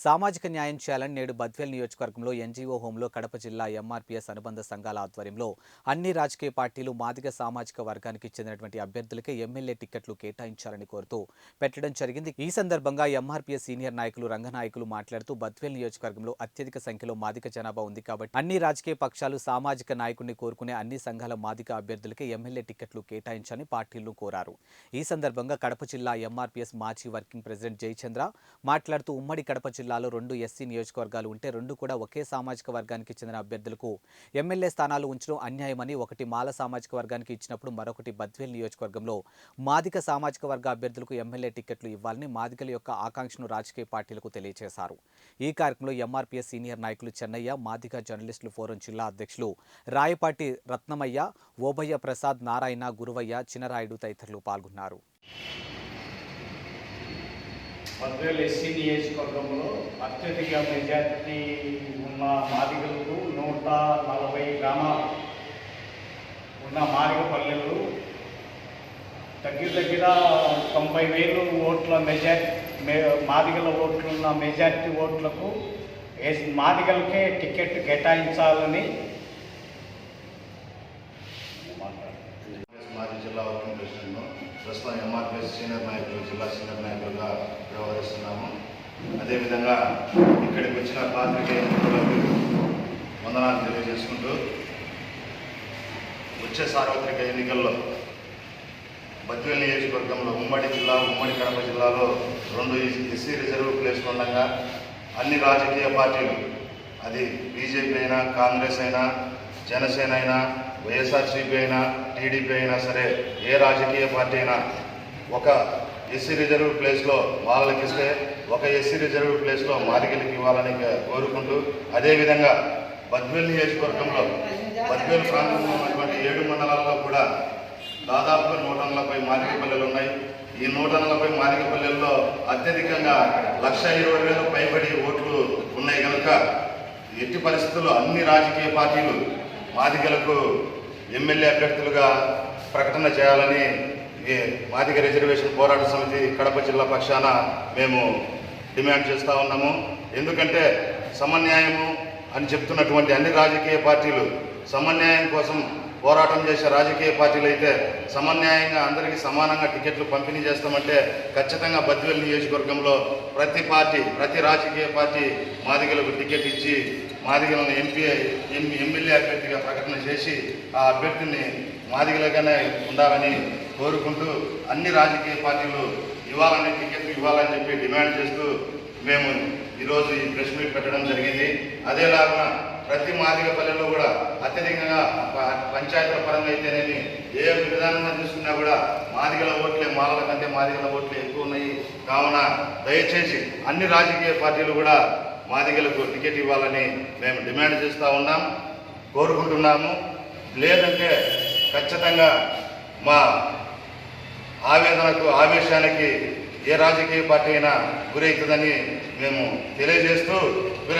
సామాజిక న్యాయం చేయాలని నేడు బద్వేల్ నియోజకవర్గంలో ఎన్జీఓ హోంలో కడప జిల్లా ఎంఆర్పీఎస్ అనుబంధ సంఘాల ఆధ్వర్యంలో అన్ని రాజకీయ పార్టీలు మాదిగ సామాజిక వర్గానికి చెందినటువంటి అభ్యర్థులకే ఎమ్మెల్యే టిక్కెట్లు కేటాయించాలని కోరుతూ పెట్టడం జరిగింది. ఈ సందర్భంగా ఎంఆర్పీఎస్ సీనియర్ నాయకులు రంగనాయకులు మాట్లాడుతూ బద్వేల్ నియోజకవర్గంలో అత్యధిక సంఖ్యలో మాదిక జనాభా ఉంది కాబట్టి అన్ని రాజకీయ పక్షాలు సామాజిక నాయకుడిని కోరుకునే అన్ని సంఘాల మాదిక అభ్యర్థులకే ఎమ్మెల్యే టిక్కెట్లు కేటాయించాలని పార్టీలను కోరారు. ఈ సందర్భంగా కడప జిల్లా ఎంఆర్పీఎస్ మాజీ వర్కింగ్ ప్రెసిడెంట్ జయచంద్ర మాట్లాడుతూ ఉమ్మడి కడప జిల్లా జిల్లాలో రెండు ఎస్సీ నియోజకవర్గాలు ఉంటే రెండు కూడా ఒకే సామాజిక వర్గానికి చెందిన అభ్యర్థులకు ఎమ్మెల్యే స్థానాలు ఉంచడం అన్యాయమని ఒకటి మాల సామాజిక వర్గానికి ఇచ్చినప్పుడు మరొకటి బద్వేల్ నియోజకవర్గంలో మాదిక సామాజిక వర్గ అభ్యర్థులకు ఎమ్మెల్యే టిక్కెట్లు ఇవ్వాలని మాదికల యొక్క ఆకాంక్షను రాజకీయ పార్టీలకు తెలియజేశారు ఈ కార్యక్రమంలో ఎంఆర్పీఎస్ సీనియర్ నాయకులు చెన్నయ్య మాదిగ జర్నలిస్టులు ఫోరం జిల్లా అధ్యక్షులు రాయపాటి రత్నమయ్య ఓభయ్య ప్రసాద్ నారాయణ గురువయ్య చినరాయుడు తదితరులు పాల్గొన్నారు. పద్వేలు ఎస్సీ నియోజకవర్గంలో అత్యధిక మెజార్టీ ఉన్న మాదిగలకు నూట నలభై గ్రామాలు ఉన్న మాదిగ పల్లెలు దగ్గర దగ్గర తొంభై వేలు ఓట్ల మెజార్టీ మే మాదిగల ఓట్లున్న మెజార్టీ ఓట్లకు మాదిగలకే టికెట్ కేటాయించాలని మాజీ జిల్లా వర్కింగ్ ప్రస్తుతం ఎంఆర్పిఎస్ సీనియర్ నాయకులు జిల్లా సీనియర్ అదేవిధంగా ఇక్కడికి వచ్చిన పాత్రికేయ మిత్రులకు వందనాలు తెలియజేసుకుంటూ వచ్చే సార్వత్రిక ఎన్నికల్లో బద్వేల్ నియోజకవర్గంలో ఉమ్మడి జిల్లా ఉమ్మడి కడప జిల్లాలో రెండు ఎస్సీ రిజర్వ్ ప్లేస్లు ఉండగా అన్ని రాజకీయ పార్టీలు అది బీజేపీ అయినా కాంగ్రెస్ అయినా జనసేన అయినా వైఎస్ఆర్సీపీ అయినా టీడీపీ అయినా సరే ఏ రాజకీయ పార్టీ అయినా ఒక ఎస్సీ రిజర్వ్ ప్లేస్లో వాళ్ళకిస్తే ఒక ఎస్సీ రిజర్వ్ ప్లేస్లో మాదిగలకి ఇవ్వాలని కోరుకుంటూ అదేవిధంగా బద్వేల్ నియోజకవర్గంలో బద్వేల్ ప్రాంతంలో ఉన్నటువంటి ఏడు మండలాల్లో కూడా దాదాపుగా నూట నలభై మాదిగ పల్లెలు ఉన్నాయి. ఈ నూట నలభై మాదిగ పల్లెల్లో అత్యధికంగా లక్ష ఇరవై వేల పైబడి ఓట్లు ఉన్నాయి కనుక ఎట్టి పరిస్థితుల్లో అన్ని రాజకీయ పార్టీలు మాదిగలకు ఎమ్మెల్యే అభ్యర్థులుగా ప్రకటన చేయాలని ఈ మాదిగ రిజర్వేషన్ పోరాట సమితి కడప జిల్లా పక్షాన మేము డిమాండ్ చేస్తూ ఉన్నాము. ఎందుకంటే సమన్యాయము అని చెప్తున్నటువంటి అన్ని రాజకీయ పార్టీలు సమన్యాయం కోసం పోరాటం చేసే రాజకీయ పార్టీలు అయితే సమన్యాయంగా అందరికీ సమానంగా టికెట్లు పంపిణీ చేస్తామంటే ఖచ్చితంగా బద్వేల్ నియోజకవర్గంలో ప్రతి పార్టీ ప్రతి రాజకీయ పార్టీ మాదిగలకు టికెట్ ఇచ్చి మాదిగలను ఎంపీ ఎమ్మెల్యే అభ్యర్థిగా ప్రకటన చేసి ఆ అభ్యర్థిని మాదిగలుగానే ఉండాలని కోరుకుంటూ అన్ని రాజకీయ పార్టీలు ఇవ్వాలని టికెట్లు ఇవ్వాలని చెప్పి డిమాండ్ చేస్తూ మేము ఈరోజు ఈ ప్రెస్ మీట్ పెట్టడం జరిగింది. అదేలాగా ప్రతి మాదిగ పల్లెల్లో కూడా అత్యధికంగా పంచాయతీల పరంగా అయితేనేమి ఏ విధానంగా చూసుకున్నా కూడా మాదిగల ఓట్లే మాలల కంటే మాదిగల ఓట్లే ఎక్కువ ఉన్నాయి. కావున దయచేసి అన్ని రాజకీయ పార్టీలు కూడా మాదిగలకు టికెట్ ఇవ్వాలని మేము డిమాండ్ చేస్తూ ఉన్నాం కోరుకుంటున్నాము. లేదంటే ఖచ్చితంగా మా ఆవేదనకు ఆవేశానికి ఏ రాజకీయ పార్టీ అయినా గురవుతుందని మేము తెలియజేస్తూ